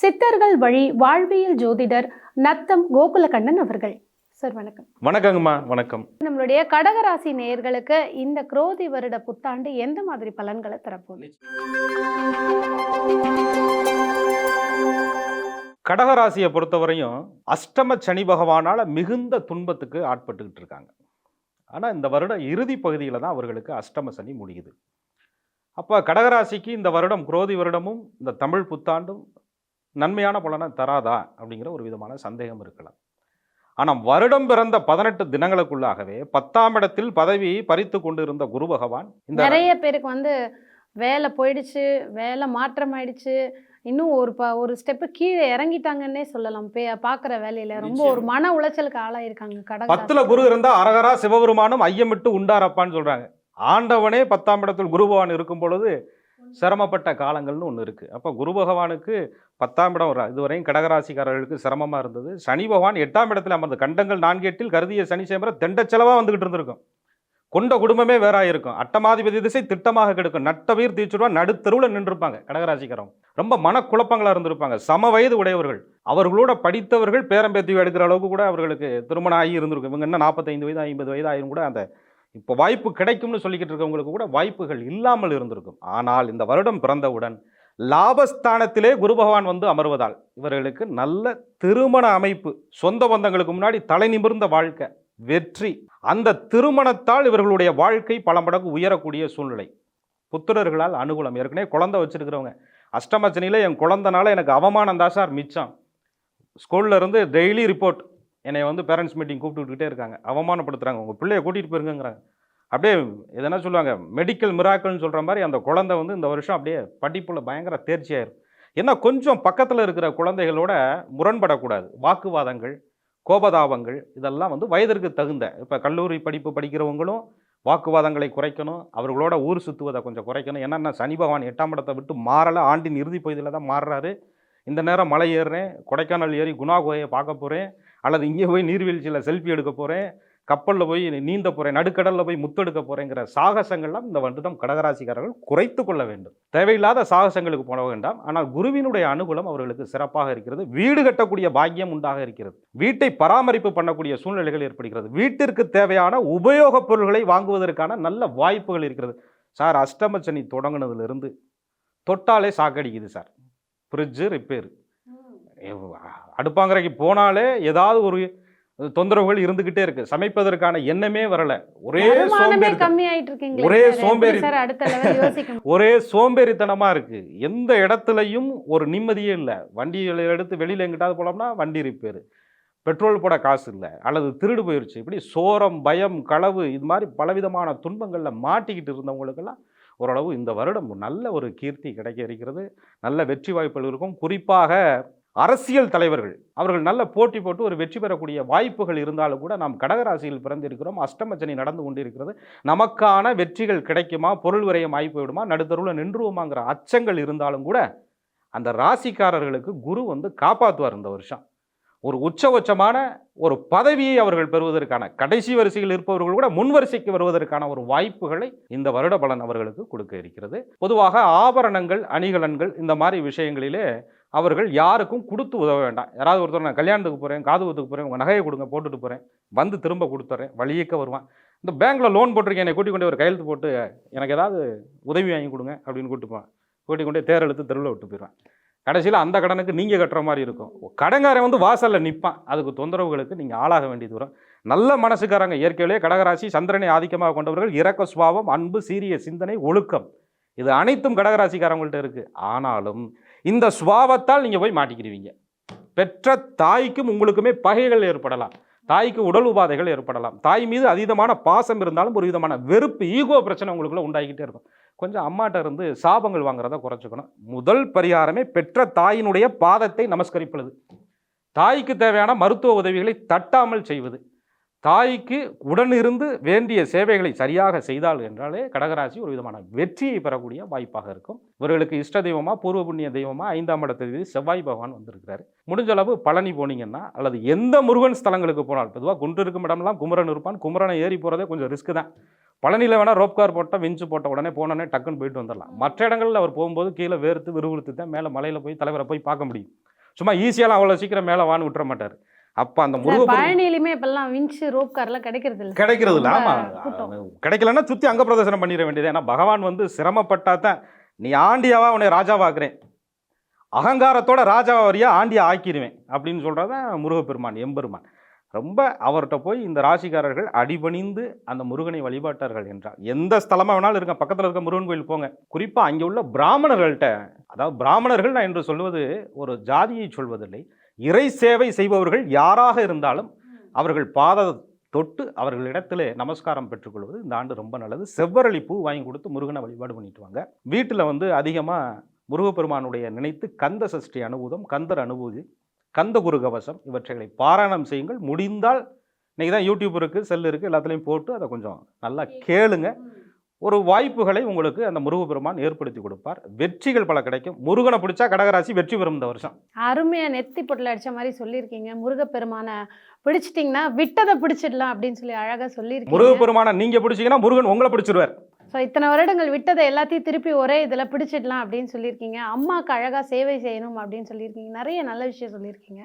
சித்தர்கள் வழி வாழ்வியல் ஜோதிடர் நத்தம் கோகுலகண்ணன் அவர்கள். சார் வணக்கம். வணக்கங்கம்மா வணக்கம். நம்மளுடைய கடகராசி நேயர்களுக்கு இந்த குரோதி வருட புத்தாண்டு எந்த மாதிரி பலன்களை தரப்போகுது? கடகராசியை பொறுத்தவரையும் அஷ்டம சனி பகவானால மிகுந்த துன்பத்துக்கு ஆட்பட்டுக்கிட்டு இருக்காங்க. ஆனால் இந்த வருடம் இறுதி பகுதியில் தான் அவர்களுக்கு அஷ்டம சனி முடியுது. அப்போ கடகராசிக்கு இந்த வருடம் குரோதி வருடமும் இந்த தமிழ் புத்தாண்டும் நன்மையான பலனை தராதா அப்படிங்கிற ஒரு விதமான சந்தேகம் இருக்கலாம். ஆனால் வருடம் பிறந்த பதினெட்டு தினங்களுக்குள்ளாகவே பத்தாம் இடத்தில் பதவி பறித்து கொண்டு இருந்த குரு பகவான் இந்த நிறைய பேருக்கு வந்து வேலை போயிடுச்சு வேலை மாற்றம் ஆயிடுச்சு. இன்னும் ஒரு ப ஒரு ஸ்டெப்பு கீழே இறங்கிட்டாங்கன்னே சொல்லலாம். பே பார்க்குற வேலையில ரொம்ப ஒரு மன உளைச்சலுக்கு ஆளாயிருக்காங்க பத்துல கடக குரு இருந்தா அரகரா சிவபெருமானும் ஐயமிட்டு உண்டாரப்பான்னு சொல்றாங்க. ஆண்டவனே பத்தாம் இடத்தில் குரு பகவான் இருக்கும் பொழுது சிரமப்பட்ட காலங்கள்னு ஒன்று இருக்குது அப்போ குரு பகவானுக்கு பத்தாம் இடம் இதுவரையும் கடகராசிக்காரர்களுக்கு சிரமமாக இருந்தது. சனி பகவான் எட்டாம் இடத்துல அமர்ந்து கண்டங்கள் நான்கு எட்டில் கருதிய சனி சேம்பர தெண்ட செலவாக வந்துகிட்டு இருந்திருக்கும். கொண்ட குடும்பமே வேறாக இருக்கும் அட்டமாதிபதி திசை திட்டமாக கெடுக்கும். நட்டவீர் தீச்சுடுவா நடுத்தருவில் நின்றுருப்பாங்க கடகராசிக்காரவங்க. ரொம்ப மனக்குழப்பங்களாக இருந்திருப்பாங்க. சம வயது உடையவர்கள். அவர்களோட படித்தவர்கள் பேரம்பேத்தி எடுக்கிற அளவுக்கு கூட அவர்களுக்கு திருமணம் ஆகி இருந்திருக்கும். இவங்க என்ன நாற்பத்தைந்து வயது ஐம்பது வயது ஆயிரும் கூட அந்த இப்போ வாய்ப்பு கிடைக்கும்னு சொல்லிக்கிட்டு இருக்கவங்களுக்கு கூட வாய்ப்புகள் இல்லாமல் இருந்திருக்கும். ஆனால் இந்த வருடம் பிறந்தவுடன் லாபஸ்தானத்திலே குரு பகவான் வந்து அமர்வதால் இவர்களுக்கு நல்ல திருமண அமைப்பு சொந்த பந்தங்களுக்கு முன்னாடி தலை நிமிர்ந்த வாழ்க்கை வெற்றி அந்த திருமணத்தால் இவர்களுடைய வாழ்க்கை பல மடங்கு உயரக்கூடிய சூழ்நிலை. புத்திரர்களால் அனுகூலம். ஏற்கனவே குழந்தை வச்சிருக்கிறவங்க. அஷ்டமச்சனியில் என் குழந்தனால எனக்கு அவமானம் தான் சார் மிச்சம். ஸ்கூல்ல இருந்து டெய்லி ரிப்போர்ட். என்னை வந்து பேரண்ட்ஸ் மீட்டிங் கூப்பிட்டுக்கிட்டே இருக்காங்க. அவமானப்படுத்துகிறாங்க உங்கள் பிள்ளைய கூட்டிகிட்டு போயிருங்கிறாங்க அப்படியே எதனா சொல்லுவாங்க மெடிக்கல் மிராக்கள்னு சொல்கிற மாதிரி அந்த குழந்தை வந்து இந்த வருஷம் அப்படியே படிப்பில் பயங்கர தேர்ச்சியாயிரும். ஏன்னா கொஞ்சம் பக்கத்தில் இருக்கிற குழந்தைகளோட முரண்படக்கூடாது. வாக்குவாதங்கள் கோபதாபங்கள் இதெல்லாம் வந்து வயதிற்கு தகுந்த இப்போ கல்லூரி படிப்பு படிக்கிறவங்களும் வாக்குவாதங்களை குறைக்கணும். அவர்களோட ஊர் சுற்றுவதை கொஞ்சம் குறைக்கணும். ஏன்னா சனி பகவான் எட்டாம் இடத்தை விட்டு மாறலை. ஆண்டின் இறுதி பகுதியில் தான் மாறுறாரு. இந்த நேரம் மலை ஏறுறேன் கொடைக்கானல் ஏறி குணா குகையை பார்க்க போகிறேன் அல்லது இங்கே போய் நீர்வீழ்ச்சியில் செல்ஃபி எடுக்க போகிறேன் கப்பலில் போய் நீந்த போகிறேன் நடுக்கடலில் போய் முத்தெடுக்க போகிறேங்கிற சாகசங்கள்லாம் இந்த வருடம் கடகராசிக்காரர்கள் குறைத்து கொள்ள வேண்டும். தேவையில்லாத சாகசங்களுக்கு போன வேண்டாம். ஆனால் குருவினுடைய அனுகூலம் அவர்களுக்கு சிறப்பாக இருக்கிறது. வீடு கட்டக்கூடிய பாக்கியம் உண்டாக இருக்கிறது. வீட்டை பராமரிப்பு பண்ணக்கூடிய சூழ்நிலைகள் ஏற்படுகிறது. வீட்டிற்கு தேவையான உபயோகப் பொருட்களை வாங்குவதற்கான நல்ல வாய்ப்புகள் இருக்கிறது. சார் அஷ்டமச்சனி தொடங்கினதுலேருந்து தொட்டாலே சாக்கடிக்குது சார். ஃப்ரிட்ஜு ரிப்பேர் அடுப்பாங்கரைக்கு போனாலே ஏதாவது ஒரு தொந்தரவுகள் இருந்துகிட்டே இருக்கு. சமைப்பதற்கான எண்ணமே வரல. ஒரே சோம்பேறி ஒரே சோம்பேறி. ஒரே சோம்பேறித்தனமா இருக்கு. எந்த இடத்துலையும் ஒரு நிம்மதியே இல்லை. வண்டிகளை எடுத்து வெளியில எங்கிட்டாவது போலாம்னா வண்டி ரிப்பேர். பெட்ரோல் போட காசு இல்லை. அல்லது திருடு போயிருச்சு. இப்படி சோரம் பயம் களவு இது மாதிரி பலவிதமான துன்பங்களில் மாட்டிக்கிட்டு இருந்தவங்களுக்கெல்லாம் ஓரளவு இந்த வருடம் நல்ல ஒரு கீர்த்தி கிடைக்க இருக்கிறது. நல்ல வெற்றி வாய்ப்புகள் இருக்கும். குறிப்பாக அரசியல் தலைவர்கள் அவர்கள் நல்ல போட்டி போட்டு ஒரு வெற்றி பெறக்கூடிய வாய்ப்புகள் இருந்தாலும் கூட நாம் கடகராசியில் பிறந்திருக்கிறோம். அஷ்டமச்சனி நடந்து கொண்டிருக்கிறது. நமக்கான வெற்றிகள் கிடைக்குமா? பொருள் விரயம் ஆகி போயிடுமா? நடுத்தருவில் நின்றுவோமாங்கிற அச்சங்கள் இருந்தாலும் கூட அந்த ராசிக்காரர்களுக்கு குரு வந்து காப்பாற்றுவார் இந்த வருஷம். ஒரு உச்சபட்சமான ஒரு பதவியை அவர்கள் பெறுவதற்கான கடைசி வரிசையில் இருப்பவர்கள் கூட முன் வரிசைக்கு வருவதற்கான ஒரு வாய்ப்புகளை இந்த வருட பலன் அவர்களுக்கு கொடுக்க இருக்கிறது. பொதுவாக ஆபரணங்கள் அணிகலன்கள் இந்த மாதிரி விஷயங்களிலே அவர்கள் யாருக்கும் கொடுத்து உதவ வேண்டாம். யாராவது ஒருத்தர் நான் கல்யாணத்துக்கு போகிறேன் காது குத்துக்கு போகிறேன் உங்கள் நகையை கொடுங்க போட்டுட்டு போகிறேன் வந்து திரும்ப கொடுத்துட்றேன் வழியக்க வருவான். இந்த பேங்க்கில் லோன் போட்டிருக்கேன் என்னை கூட்டிக் கொண்டு ஒரு கையெழுத்து போட்டு எனக்கு ஏதாவது உதவி வாங்கி கொடுங்க அப்படின்னு கூட்டிப்பான் கூட்டிக் கொண்டே தேர் எழுத்து தெருவில் விட்டு போயிடுவான். கடைசியில் அந்த கடனுக்கு நீங்கள் கட்டுற மாதிரி இருக்கும். கடங்காரன் வந்து வாசலில் நிற்பான் அதுக்கு தொந்தரவுகளுக்கு நீங்கள் ஆளாக வேண்டியது வரும். நல்ல மனசுக்காரங்க. இயற்கையிலே கடகராசி சந்திரனை ஆதிக்கமாக கொண்டவர்கள். இரக்க சுபாவம் அன்பு சீரிய சிந்தனை ஒழுக்கம். இது அனைத்தும் கடகராசிக்காரங்கள்ட்ட இருக்குது ஆனாலும் இந்த சுபாவத்தால் நீங்கள் போய் மாட்டிக்கிடுவீங்க. பெற்ற தாய்க்கும் உங்களுக்குமே பகைகள் ஏற்படலாம். தாய்க்கு உடல் உபாதைகள் ஏற்படலாம். தாய் மீது அதீதமான பாசம் இருந்தாலும் ஒரு விதமான வெறுப்பு ஈகோ பிரச்சனை உங்களுக்குள்ள உண்டாகிக்கிட்டே இருக்கும். கொஞ்சம் அம்மாட்ட இருந்து சாபங்கள் வாங்குறத குறைச்சிக்கணும். முதல் பரிகாரமே பெற்ற தாயினுடைய பாதத்தை நமஸ்கரிப்பது. தாய்க்கு தேவையான மருத்துவ உதவிகளை தட்டாமல் செய்வது. தாய்க்கு உடனிருந்து வேண்டிய சேவைகளை சரியாக செய்தால் என்றாலே கடகராசி ஒரு விதமான வெற்றியை பெறக்கூடிய வாய்ப்பாக இருக்கும். இவர்களுக்கு இஷ்ட தெய்வமாக பூர்வ புண்ணிய தெய்வமாக ஐந்தாம் இடத்தை செவ்வாய் பகவான் வந்திருக்கிறாரு. முடிஞ்ச அளவு பழனி போனீங்கன்னா அல்லது எந்த முருகன் ஸ்தலங்களுக்கு போனால் பொதுவாக குன்று இருக்கும் இடம்லாம் குமரன் இருப்பான். குமரனை ஏறி போகிறதே கொஞ்சம் ரிஸ்க் தான். பழனியில் வேணால் ரோப் கார் போட்டால் விஞ்சு போட்ட உடனே போனோடனே டக்குன்னு போயிட்டு வந்துடலாம். மற்ற இடங்களில் அவர் போகும்போது கீழே வேர்த்து விறுவிறுத்து தான் மேலே மலையில் போய் தலைவரை போய் பார்க்க முடியும். சும்மா ஈஸியாலாம் அவ்வளோ சீக்கிரம் மேலே வான்னு விட்டுற மாட்டார். அப்போ அந்த முருகப்பெருமான் பழனியிலுமே இப்பெல்லாம் விஞ்சு ரோப் கார்லாம் கிடைக்கிறது இல்லை கிடைக்கிறது இல்லை ஆமாம். கிடைக்கலன்னா சுற்றி அங்க பிரதர்சனம் பண்ணிட வேண்டியது. ஏன்னா பகவான் வந்து சிரமப்பட்டா தான் நீ ஆண்டியாவா உன்னை ராஜாவாக்குறேன். அகங்காரத்தோட ராஜாவா வரியா ஆண்டியா ஆக்கிடுவேன் அப்படின்னு சொல்கிறதான் முருகப்பெருமான் எம்பெருமான். ரொம்ப அவர்கிட்ட போய் இந்த ராசிக்காரர்கள் அடிபணிந்து அந்த முருகனை வழிபாட்டார்கள் என்றார். எந்த ஸ்தலமாக வேணாலும் இருக்க பக்கத்தில் இருக்க முருகன் கோயில் போங்க. குறிப்பாக அங்கே உள்ள பிராமணர்கள்ட்ட அதாவது பிராமணர்கள் நான் என்று சொல்வது ஒரு ஜாதியை சொல்வதில்லை. இறை சேவை செய்பவர்கள் யாராக இருந்தாலும் அவர்கள் பாத தொட்டு அவர்களிடத்திலே நமஸ்காரம் பெற்றுக்கொள்வது இந்த ஆண்டு ரொம்ப நல்லது. செவ்வரளி பூ வாங்கி கொடுத்து முருகனை வழிபாடு பண்ணிட்டு வாங்க. வீட்டில் வந்து அதிகமாக முருகப்பெருமானுடைய நினைத்து கந்த சஷ்டி அனுபூதம் கந்தர் அனுபூதி கந்த குரு கவசம் இவற்றைகளை பாராயணம் செய்யுங்கள். முடிந்தால் இன்னைக்கு தான் யூடியூப் இருக்குது செல் இருக்குது எல்லாத்துலேயும் போட்டு அதை கொஞ்சம் நல்லா கேளுங்க. ஒரு வாய்ப்புகளை உங்களுக்கு அந்த முருகப்பெருமான் ஏற்படுத்தி கொடுப்பார். வெற்றிகள் பல கிடைக்கும். முருகனை பிடிச்சா கடகராசி வெற்றி பெறும் இந்த வருஷம். அருமையா நெத்தி பொட்டில் அடிச்ச மாதிரி சொல்லியிருக்கீங்க. முருகப்பெருமானை பிடிச்சிட்டிங்கன்னா விட்டதை பிடிச்சிடலாம் அப்படின்னு சொல்லி அழகா சொல்லியிருக்கீங்க. முருகப்பெருமானை நீங்கள் பிடிச்சீங்கன்னா முருகன் உங்களை பிடிச்சிருவார். ஸோ இத்தனை வருடங்கள் விட்டதை எல்லாத்தையும் திருப்பி ஒரே இதில் பிடிச்சிடலாம் அப்படின்னு சொல்லியிருக்கீங்க. அம்மாவுக்கு அழகாக சேவை செய்யணும் அப்படின்னு சொல்லியிருக்கீங்க. நிறைய நல்ல விஷயம் சொல்லியிருக்கீங்க.